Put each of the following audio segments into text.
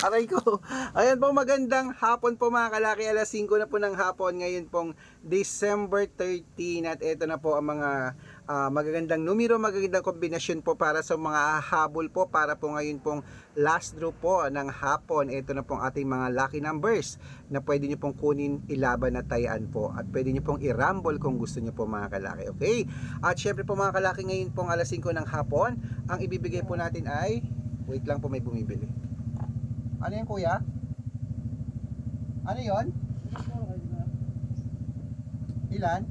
Aray ko. Ayan po, magandang hapon po mga kalaki. Alas 5 na po ng hapon. Ngayon pong December 13. At ito na po ang mga ah, magagandang numero, magagandang kombinasyon po para sa mga habol po. Para po ngayon pong last draw po ng hapon. Ito na pong ating mga lucky numbers na pwede nyo pong kunin, ilaban at tayaan po. At pwede nyo pong i-rumble kung gusto nyo po mga kalaki. Okay? At syempre po mga kalaki, ngayon pong alas 5 ng hapon, ang ibibigay po natin ay, wait lang po may bumibili. Ano yan kuya? Ano yon? Ilan?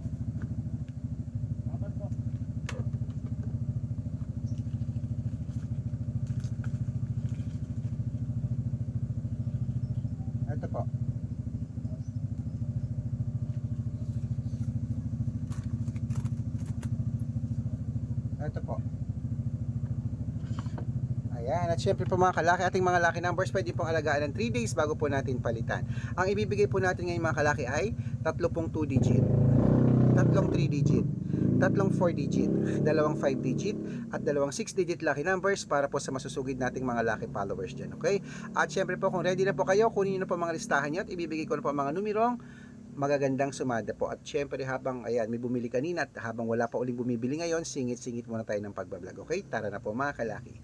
Ito po. Ito po. Ayan, at syempre po mga kalaki, ating mga lucky numbers pwede pong alagaan ng 3 days bago po natin palitan. Ang ibibigay po natin ngayon mga kalaki ay tatlo pong 2 digit, tatlong 3 digit, tatlong 4 digit, dalawang 5 digit, at dalawang 6 digit lucky numbers para po sa masusugid nating mga lucky followers dyan, okay? At syempre po kung ready na po kayo, kunin niyo na po mga listahan niyo at ibibigay ko na po mga numerong magagandang sumada po. At syempre habang ayan, may bumili kanina at habang wala pa uling bumibili ngayon, singit-singit muna tayo ng pagbablog. Okay? Tara na po mga kalaki.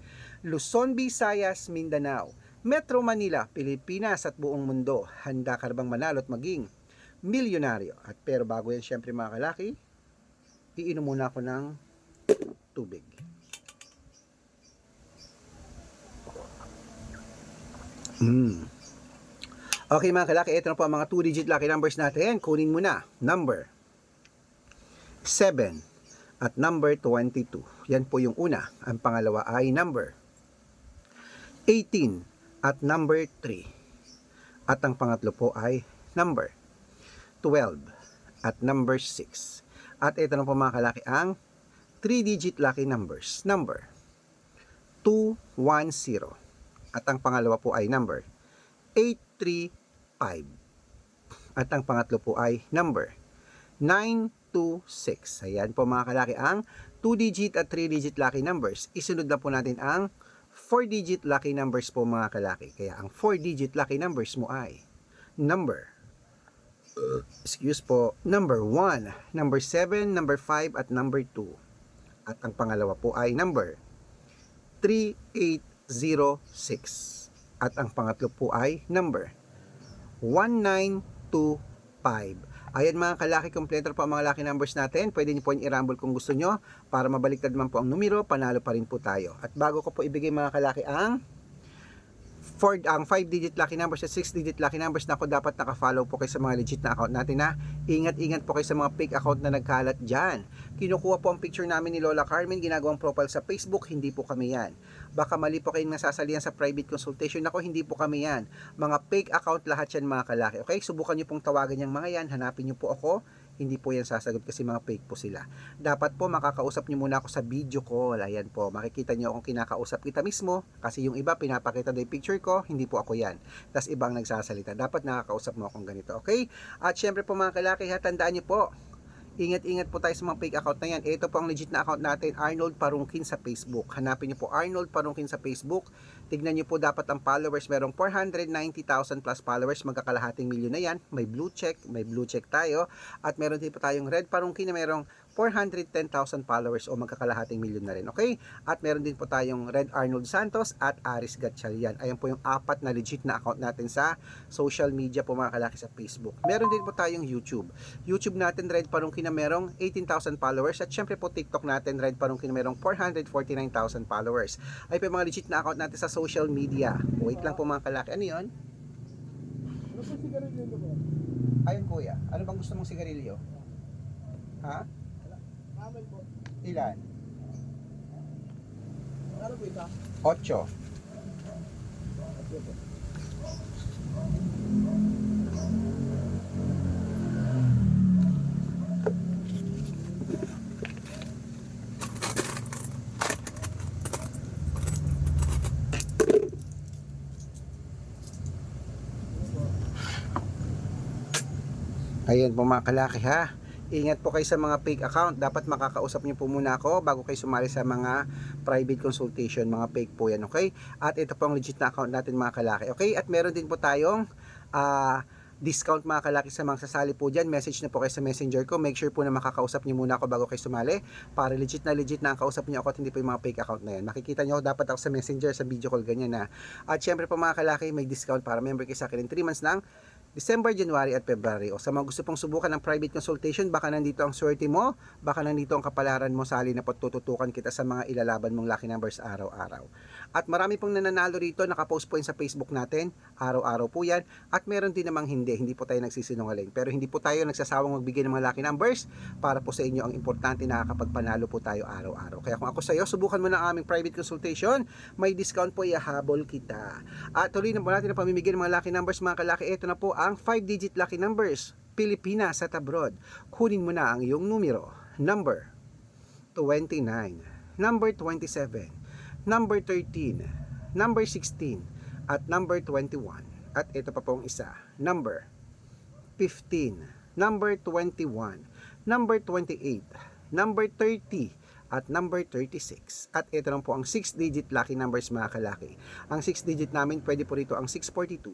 Luzon, Visayas, Mindanao, Metro Manila, Pilipinas at buong mundo. Handa ka bang manalo at maging milyonaryo? At pero bago yan syempre mga kalaki, iinom muna ako ng tubig. Mm. Okay mga kalaki, ito na po ang mga 2-digit lucky numbers natin. Kunin mo na. Number 7 at number 22. Yan po yung una. Ang pangalawa ay number 18 at number 3. At ang pangatlo po ay number 12 at number 6. At ito na po mga kalaki ang 3-digit lucky numbers. Number 210. At ang pangalawa po ay number 835. At ang pangatlo po ay number 926. Ayan po mga kalaki ang 2-digit at 3-digit lucky numbers. Isunod na po natin ang 4-digit lucky numbers po mga kalaki. Kaya ang 4-digit lucky numbers mo ay number excuse po, number 1, number 7, number 5, at number 2. At ang pangalawa po ay number 3806. At ang pangatlo po ay number 1925. Ayan mga kalaki, kompleto po ang mga lucky numbers natin. Pwede niyo po yung i-rumble kung gusto nyo para mabaliktad man po ang numero, panalo pa rin po tayo. At bago ko po ibigay mga kalaki ang for ang 5 digit lucky numbers at 6 digit lucky numbers na ako dapat naka-follow po kayo sa mga legit na account natin na ingat-ingat po kayo sa mga fake account na nagkalat dyan. Kinukuha po ang picture namin ni Lola Carmen, ginagawang profile sa Facebook, hindi po kami yan. Baka mali po kayong nasasalihan sa private consultation. Ako, hindi po kami yan. Mga fake account lahat yan mga kalaki. Okay, subukan nyo pong tawagan yung mga yan, hanapin nyo po ako hindi po yan sasagot kasi mga fake po sila. Dapat po makakausap nyo muna ako sa video call. Ayan po, makikita nyo akong kinakausap kita mismo kasi yung iba pinapakita daw yung picture ko, hindi po ako yan. Tapos ibang nagsasalita. Dapat nakakausap mo akong ganito, okay? At syempre po mga kalaki, ha, tandaan nyo po, Ingat-ingat po tayo sa mga fake account na yan. Ito po ang legit na account natin, Arnold Parungkin sa Facebook. Hanapin niyo po Arnold Parungkin sa Facebook. Tignan niyo po dapat ang followers. Merong 490,000 plus followers. Magkakalahating milyon na yan. May blue check. May blue check tayo. At meron din po tayong Red Parungkin na merong 410,000 followers o magkakalahating milyon na rin. Okay? At meron din po tayong Red Arnold Santos at Aris Gatchalian. Ayan po yung apat na legit na account natin sa social media po mga kalaki sa Facebook. Meron din po tayong YouTube. YouTube natin Red Parungkin na merong 18,000 followers at syempre po TikTok natin Red Parungkin na merong 449,000 followers. Ay po yung mga legit na account natin sa social media. Wait lang po mga kalaki. Ano yun? Ano po sigarilyo? Ayun kuya. Ano bang gusto mong sigarilyo? Ha? Amin po. Ilan? Ano po? Ocho. Ito po. Ayan po mga kalaki ha. Ingat po kayo sa mga fake account. Dapat makakausap niyo po muna ako bago kayo sumali sa mga private consultation. Mga fake po yan, okay? At ito po ang legit na account natin mga kalaki, okay? At meron din po tayong ah, discount mga kalaki sa mga sasali po dyan. Message na po kayo sa messenger ko. Make sure po na makakausap niyo muna ako bago kayo sumali para legit na legit na ang kausap niyo ako at hindi po yung mga fake account na yan. Makikita niyo dapat ako sa messenger, sa video call, ganyan na. At syempre po mga kalaki, may discount para member kayo sa akin in 3 months lang. December, January at February. O sa mga gusto pong subukan ng private consultation, baka nandito ang swerte mo, baka nandito ang kapalaran mo sa halin na tututukan kita sa mga ilalaban mong lucky numbers araw-araw. At marami pong nananalo rito, nakapost po yan sa Facebook natin, araw-araw po yan. At meron din namang hindi, hindi po tayo nagsisinungaling. Pero hindi po tayo nagsasawang magbigay ng mga lucky numbers para po sa inyo ang importante nakakapagpanalo po tayo araw-araw. Kaya kung ako sa iyo, subukan mo ng aming private consultation, may discount po, ihahabol kita. At tuloy na po natin ang pamimigay ng mga lucky numbers mga kalaki. Ito na po ang 5-digit lucky numbers. Pilipinas at abroad. Kunin mo na ang iyong numero. Number 29. Number 27. Number 13. Number 16. At number 21. At ito pa pong isa. Number 15. Number 21. Number 28. Number 30 at number 36. At ito lang po ang 6-digit lucky numbers mga kalaki. Ang 6-digit namin pwede po rito ang 642,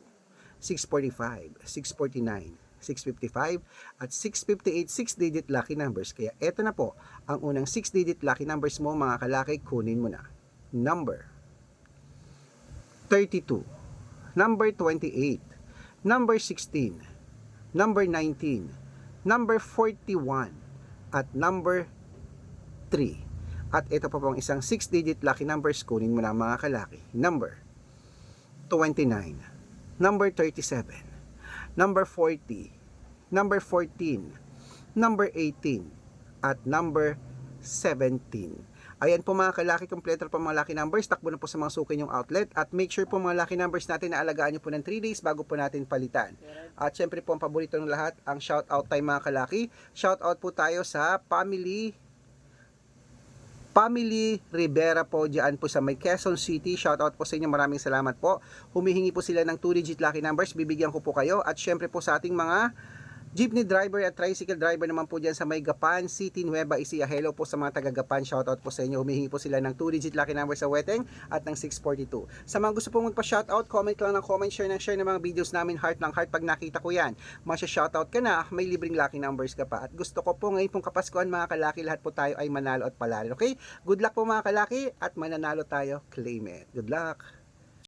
645, 649, 655 at 658 6-digit lucky numbers. Kaya ito na po ang unang 6-digit lucky numbers mo mga kalaki, kunin mo na. Number. 32, number 28, number 16, number 19, number 41, at number 3. At ito pa pong isang 6-digit lucky numbers. Kunin mo na mga kalaki. Number 29, number 37, number 40, number 14, number 18, at number 17. Ayan po mga kalaki, kompleto po mga lucky numbers. Takbo na po sa mga suki yung outlet. At make sure po mga lucky numbers natin na alagaan nyo po ng 3 days bago po natin palitan. At syempre po ang paborito ng lahat, ang shout out time mga kalaki. Shout out po tayo sa family Family Rivera po dyan po sa may Quezon City. Shout out po sa inyo. Maraming salamat po. Humihingi po sila ng 2-digit lucky numbers. Bibigyan ko po kayo. At syempre po sa ating mga jeepney driver at tricycle driver naman po dyan sa may Gapan City, Nueva Ecija. Hello po sa mga taga Gapan. Shout out po sa inyo. Humihingi po sila ng 2-digit lucky numbers sa Weteng at ng 642. Sa mga gusto pong magpa-shout out, comment lang ng comment, share ng share ng mga videos namin. Heart ng heart pag nakita ko yan. Masya-shout out ka na, may libreng lucky numbers ka pa. At gusto ko po ngayon pong kapaskuhan mga kalaki, lahat po tayo ay manalo at palalo. Okay? Good luck po mga kalaki at mananalo tayo. Claim it. Good luck!